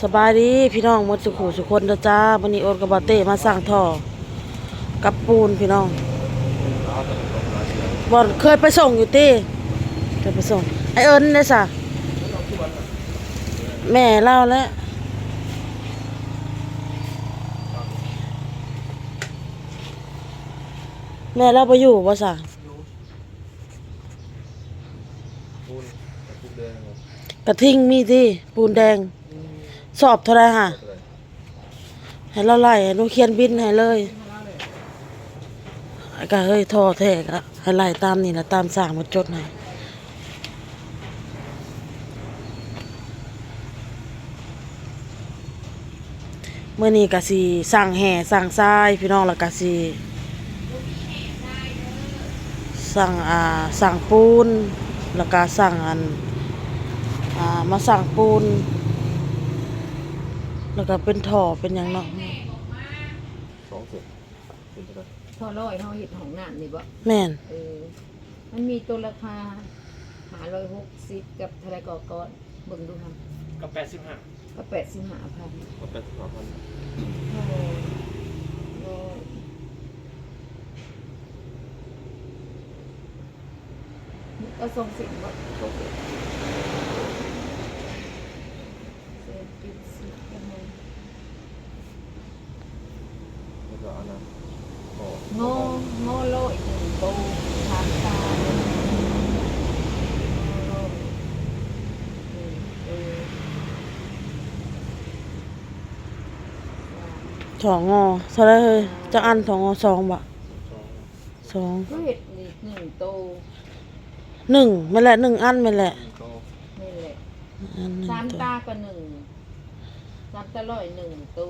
สบายดีพี่น้องหมดสุขุสุคนเด้อจ้าวันนี้โอนกับบาเต้มาสั่งท่อกับปูนพี่น้องบอลเคยไปส่งอยู่ตีเคยไปส่งไอเอิญเนี่ยสะแม่เล่าแล้วแม่เล่าไปอยู่บ่สะปูนกับปูนแดงครับกระทิงมีที่ปูนแดง สอบเท่าไรฮะเท่าไหร่ให้เราไล่ให้หนูเขียนบินให้เลยไอ้ก็เฮ้ยท่อแท้ก็ให้ไล่ตามนี่นะตามสั่งมาจดให้เมื่อนี้ก็สิสั่งแห่สั่งทรายพี่น้องล้วก็สิสั่งอ่าสั่งปูนแล้วก็สั่งอันอ่ามาสั่งปูน แล้วก็เป็นท่อเป็นอย่างเนาะสองเสร็จเป็นเท่าไหร่พอร้อยเฮาเห็ดของน้ำนี่บ่แม่นเออมันมีตัวราคาหาร้อยหกสิบกับเทะเลกอก้อนเบิ่งดูค่ะกับแปดสิบห้าก็แปดสิบห้าพันมาแปดสิบสามพันโอ้โอ้ก็ทรงสิบบ่สองเสร็จ เศษ ปิดสิบยังไงแล้วก็อันนั้นก็โง่โง่โลอีกหนึ่งโตทางตาสองงอเท่าไรเฮ้ยจะอันถองงอสองบะสองก็เห็ดอีกหนึ่งโตหนึ่งไม่นแหละหนึ่งอันไม่นแหละนี่แหละอันหนึ่งสามตัว ตาก็หนึ่ง สามตาลอยหนึ่งโต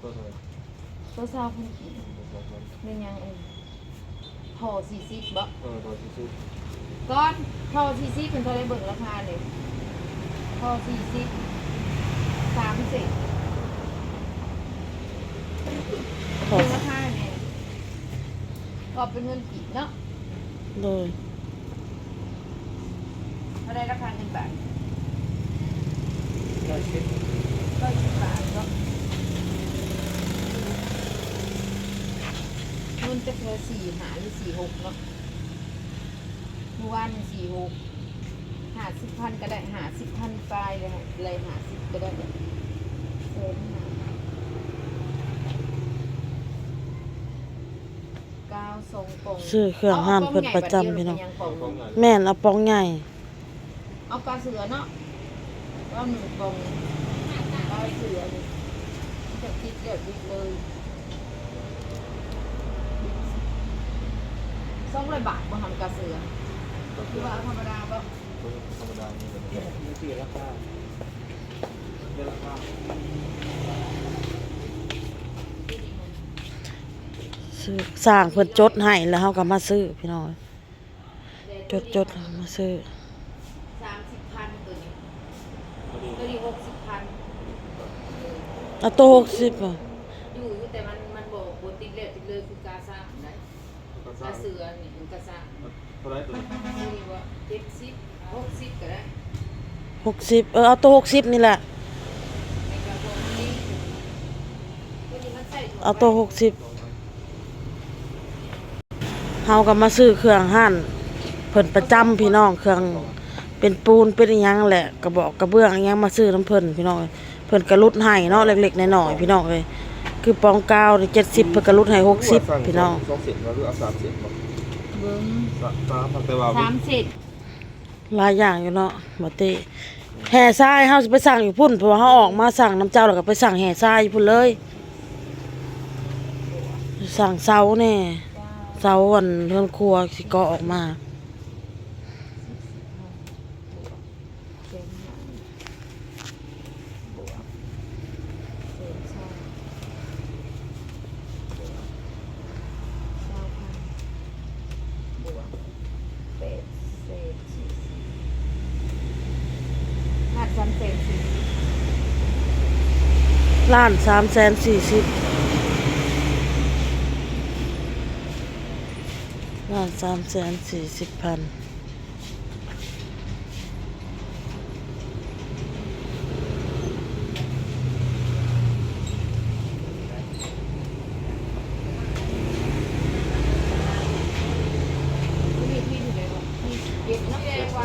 ก็เท่าไหร่ตัวซาพันกี่สองพันเป็นยังไงพอสี่สิบบ่เออตอนที่สุดก้อนพอสี่สิบเป็นเท่าไรเบิ่งราคาเลยพอสี่สิบสามสิบถอเป็นราคาเนี่ยก็เป็นเงินกี่เนาะเลยเท่าไรราคาเงินบาท ร้อยสิบร้อยสิบบาทเนาะเงินจะเท่าสี่หาหรือสี่หกเนาะเมื่อวานสี่หกหาสิบพันก็ได้หาสิบพันปลายเลยฮะเลยหาสิบก็ได้เซนหาเก้าทรงกงซื้อเครื่องห้านเพิ่นประจำพี่น้องเอาเอากขล่อองงงานแม่นเอาปองใหญ่เอาปลาเสือเนาะ เอาหนึ่งกล่องปลาเสือจะคิดเดี๋ยวดิบเลยสองร้อยบาทบ่ทำกระเสือก็คือว่าธรรมดาบ่ธรรมดานี่เลยมีสี่ราคาเดือนราคาซื้อสร้างเพิ่นจดให้แล้วเฮาก็มาซื้อพี่น้องจดจดมาซื้อสามสิบ ตัวนี้หกสิบพันเอาตัวหกสิบอะอยู่แต่มันมันบอกบนติดเลยติดเลยคือกาซ่าไหนก็กาสร้างเสือนี่มันกาซ่าเท่าไหร่ตัวนี้ตัวนี้ว่าเจ็ดสิบหกสิบก็ได้หกสิบเออเอาตัวหกสิบนี่แหละในกระบอกนี้ตัวนี้มันใส่ถุงเอาตัวหกสิบเฮาก็มาซื้อเครื่องหั่นเพิ่นประจำพี่น้องเครื่อง เป็นปูนเป็นอิหยังแหละกระบอกกระเบื้องอิหยังมาซื้อน้ำเพิ่นพี่น้องเอ้ยเพิ่นกระลุดให้เนาะเล็กๆน้อยๆพี่น้องเอ้ยคือปองกาวนี่70เพิ่นกระลุดให้60พี่น้องสองเสร็จแล้วหรือเอาสามเสร็จบ่เบิ้งสามสามพันแต่ว่าสามสิบหลายอย่างอยู่เนาะบ่เตแห่ทรายเฮาสิไปสั่งอยู่พุ่นเพราะว่าเฮาออกมาสั่งน้ำเจ้าแล้วก็ไปสั่งแห่ทรายอยู่พุ่นเลย สั่งเสาแน่เสาอันเรือนครัวสิก่อออกมา เจ็ดห้าบวกเจ็ดสองบวกเก้าพันบวกแปดเศษสี่สิบหัดสามเศษสี่สิบล้านสามแสนสี่สิบล้านสามแสนสี่สิบพัน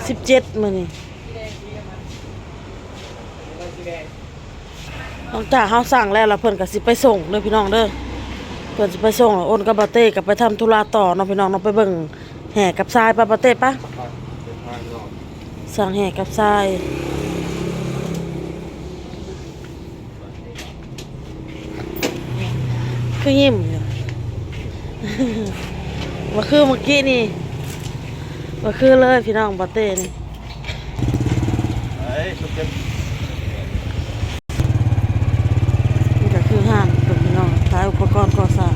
สิบเจ็ดมื้อนี้สีแดงสีกันมันเลยสีแดงหลังจากเฮาสั่งแล้วล้วเพิ่อนก็สิไปส่งเด้อพี่น้องเด้อเพิ่อนสิไปส่งแล้วโอนกับบาเต้ก็ไปทำธุระต่อเนาะพี่น้องเนาะไปเบิ่งแห่กับทรายปะบาเต้ปะไปเป็นทางนอกสั่งแห่กับทรายคือยิ้มอยู่มาคือเมื่อกี้นี่ มาคือเลยพี่น้องบาเต้นี่เฮ้ยชุดเต็มนี่ก็คือห้างเพิ่นพี่น้องขายอุปกรณ์ก่อสร้าง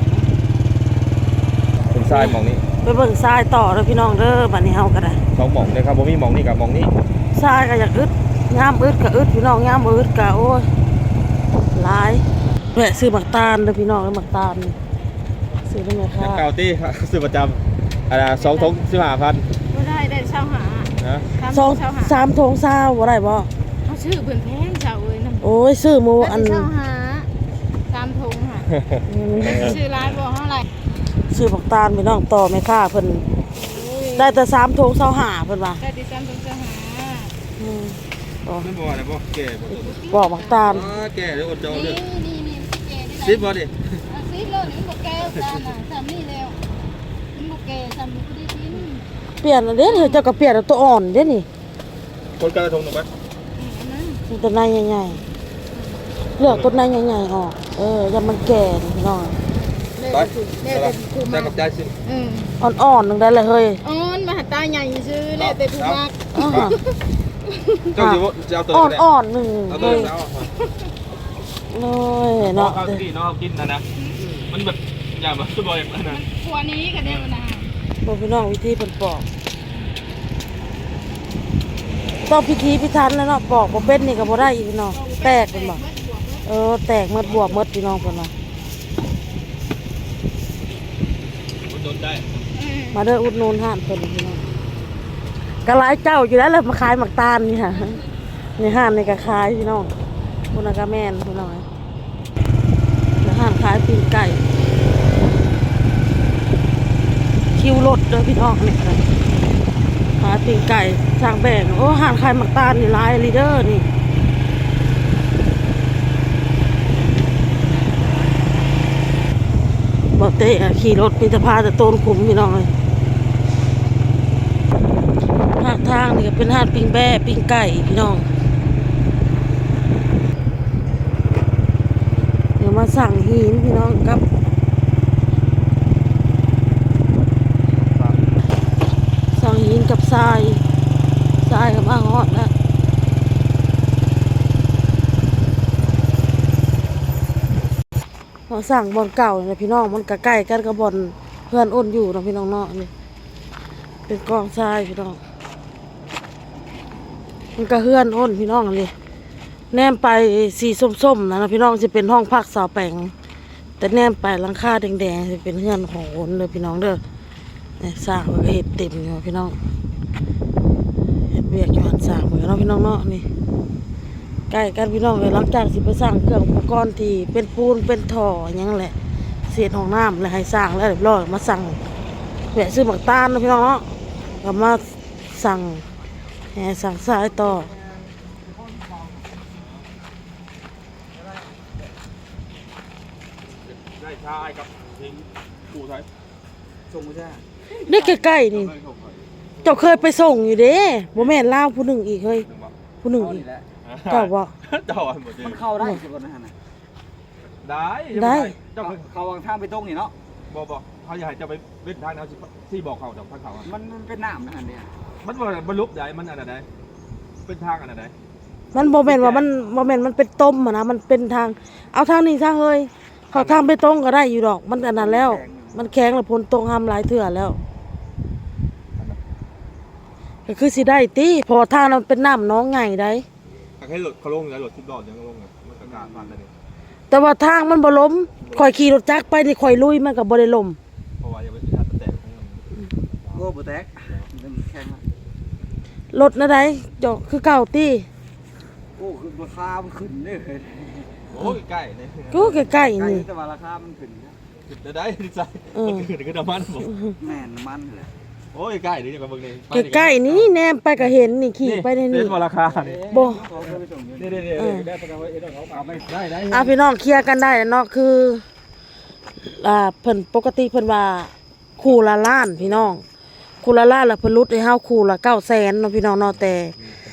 เป็นทรายหมองนี้ไปเบิ่งทรายต่อเด้อพี่น้องเด้อบัดนี้เฮาก็ได้สองหมองเลยครับผมมีหมองนี่กับหมองนี้ทรายก็อยากอึดยามอึดก็อึดพี่น้องยามบ่อึดก็โอ้ยหลายแวะซื้อหมักตาลเด้อพี่น้องเด้อหมักตาลนี่ซื้อได้ไหมคะเก่าตี้ซื้อประจำอะไรสองทงสิบห้าพัน ก็ได้ได้เช่าหา นะ สองเช่าหาสามทงซาวบ่ได้บ่เขาชื่อเพิ่นแพงเจ้าเอ้ยนำโอ้ยซื้อหมูอันเช่าหาตามทงค่ะอืมชื่อร้านบอกเท่าไหร่ซื้อหมักตาลพี่น้องต่อแม่ค้าเพิ่นได้แต่สามทงเซาหาเพิ่นว่าได้ติดตามทงเช่าหาอืมต่อไม่บอกอะไรบอกแก่บอกบอกหมักตาลอ๋อแก่เดี๋ยวอดจองนี่เลยนี่นี่เก๋ได้ซิปบอดิอะซิปเลยนี่มันบ่แก้วจ้าน่ะซ้ำนี่แล้วมันบ่แก่ซ้ำนี่ก็ได้กิน เปลี่ยนอันเด้เดี๋ยวเจ้าก็เปลี่ยนเอาตัวอ่อนเด้นี่คนกระทงถูกไหมอืมอันนั้นมันตัวในใหญ่ๆเลือกตัวในใหญ่ๆออกเอออย่ามันแก่นี่พี่น้องไปแม่เป็นผู้ได้มักกับใจสิอืมอ่อนๆนึงได้เลยเฮ้ยอ๋อนมาหาตาใหญ่ซื้อแล้วแต่ผู้มักอ่าเจ้าจิวจะเอาตัวอ่อนไหนอ่อนๆหนึ่งเอาตัวเลยไหนเอาน้อยเนาะเนาะเขากินเนาะเขากินนะนะมันแบบอย่างแบบสบายอย่างนั้นนะครัวนี้ก็ได้นะ บอกพี่น้องวิธีเพิ่นปอกต้องพิธีพิธันแล้วเนาะปอกบ่เป็นนี่ก็บ่ได้อีกพี่น้องแตกเป็นบ่เออแตกหมดบวบหมดพี่น้องเพิ่นว่ามันโดนได้มาเด้ออุดหนุนห้านเพิ่นพี่น้องก็หลายเจ้าอยู่แล้วแหละมาขายหมักตาลนี่ค่ะในห้านนี่ก็ขายพี่น้องพุ่นน่ะก็แม่นพี่น้องในห้านขายปิ้งไก่ คิวรถเด้อพี่น้องนี่ค่ะขายปิ้งไก่สร้างแบ่งโอ้หานขายหมักตาลนี่ลายลีเดอร์นี่บอกเตะขี่รถมีแต่พาแต่โตนขุมพี่น้องเลยหาทางนี่ก็เป็นหาดปิ้งแบ่ปิ้งไก่พี่น้องเดี๋ยวมาสั่งหินพี่น้องกับ สั่ง หินกับทรายทรายกับมาฮอดแล้วมาสั่งบอนเก่าเนี่ยพี่น้องมันก็ใกล้กันกับบอนเพื่อนอ้นอยู่นะพี่น้องเนาะนี่เป็นกองทรายพี่น้องมันก็เพื่อนอ้นพี่น้องอันนี้แนมไปสีส้มๆนะนะพี่น้องจะเป็นห้องพักสาวแปงแต่แนมไปหลังคาแดงๆจะเป็นเฮือนของโอนเลยพี่น้องเด้อ เนี่ยสร้างไว้ก็เห็ดเต็มอยู่พี่น้องเห็ดเวียกอยู่หันสร้างเหมือนเนาะพี่น้องเนาะนี่ใกล้กันพี่น้องเลยหลังจากสิไปสร้างเครื่องอุปกรณ์ที่เป็นปูนเป็นท่ออย่างนั้นแหละเศษห้องน้ำเลยให้สร้างแล้วเรียบร้อยมาสั่งแหวะซื้อหมักตาลนะพี่น้องเนาะก็มาสั่งแหน่สั่งสายต่อได้ชายกับทิ้งปูไทยส่งไม่ใช่นี่ใกล้ๆนี่ไม่ส่งใครเจ้าเคยไปส่งอยู่เด้บ่แม่นลาวผู้หนึ่งอีกเฮ้ยผู้หนึ่งอีกเจ้าบ่ เจ้าอันหมดเลยมันเข้าได้สิคนนั้นน่ะได้ได้ เจ้าเข้าวางทางไปตรงนี่เนาะ บอกบอกเขาอยากให้เจะไปเว้นทางเอาสิที่บอกเขาจากทางเขาอะมันมันเป็นน้ำนะฮะเนี่ยมันว่าบรรลุใหญ่มันอันไหนเป็นทางอันไหนมันบ่แม่นว่ามันบ่แม่นมันเป็นต้มอะนะมันเป็นทาง เอาทางนี้ซะเฮ้ยเขาทางไปตรงก็ได้อยู่ดอกมันอันนั้นแล้ว มันแข็งแล้วพ้นตรงห้ามหลายเทื่อแล้วก็คือสิได้ติเพราะว่าทางนั้นเป็นน้ำน้องไงได้อยากให้หลดเขาลงเลยหลดทิพย์ดอดยังลงเลยมันกระการผ่านได้เลยแต่ว่าทางมันบ่ล้มข่อยขี่รถจักรไปนี่ข่อยลุยมันก็บ่ได้ล้มเพราะว่ายังไม่ทันแตกโอ้บ่แตกมันแข็งอะรถนะได้เจ้าคือเก่าติโอ้คือราคามันขึ้นเด้อโอ้ยใกล้เลยกูใกล้ๆใกล้นี่แต่ว่าราคามันขึ้นนะ จะได้ดีใจมันคือคือน้ำมันผมแม่นมันแหละโอ้ยใกล้นี่จะไปเบิ่งนี่ใกล้ๆนี่แนมไปก็เห็นนี่ขี่ไปในนี่เป็นราคานี่บ่เขาเคยไปส่งอยู่นี่นี่นี่เออได้ประกันไว้เอ็ดเขาเอาไปได้ได้อะพี่น้องเคลียร์กันได้แล้วเนาะคืออ่าเพิ่นปกติเพิ่นว่าคู่ละล้านพี่น้องคู่ละล้านแล้วเพิ่นลดให้เฮาคู่ละ900,000เนาะพี่น้องเนาะแต่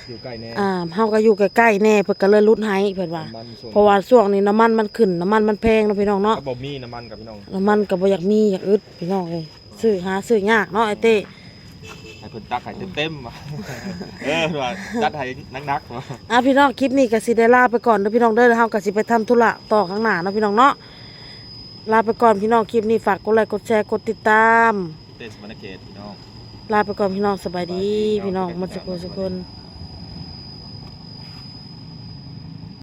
อยู่ใกล้แน่อ่าเฮาก็อยู่ใกล้ๆแน่เพิ่นก็เลยลดให้เพิ่นว่า มันส่งเพราะว่าช่วงนี้น้ำมันมันขึ้นน้ำมันมันแพงเนาะพี่น้องเนาะกระบอกมีน้ำมันกับพี่น้องน้ำมันก็บ่อยากมีอยากอึดพี่น้องเอ้ยซื้อหาซื้อยากเนาะไอ้เต้ให้เพิ่นตักให้เต็มๆว่ะเออว่าจัดให้นักๆว่ะอะพี่น้องคลิปนี้ก็สิได้ลาไปก่อนเด้อพี่น้องเด้อเฮาก็สิไปทำธุระต่อข้างหน้าเนาะพี่น้องเนาะลาไปก่อนพี่น้องคลิปนี้ฝากกดไลค์กดแชร์กดติดตาม เตสมรรณเขตพี่น้อง ลาไปก่อนพี่น้องสบายดี พี่น้องหมันสุขสุขคน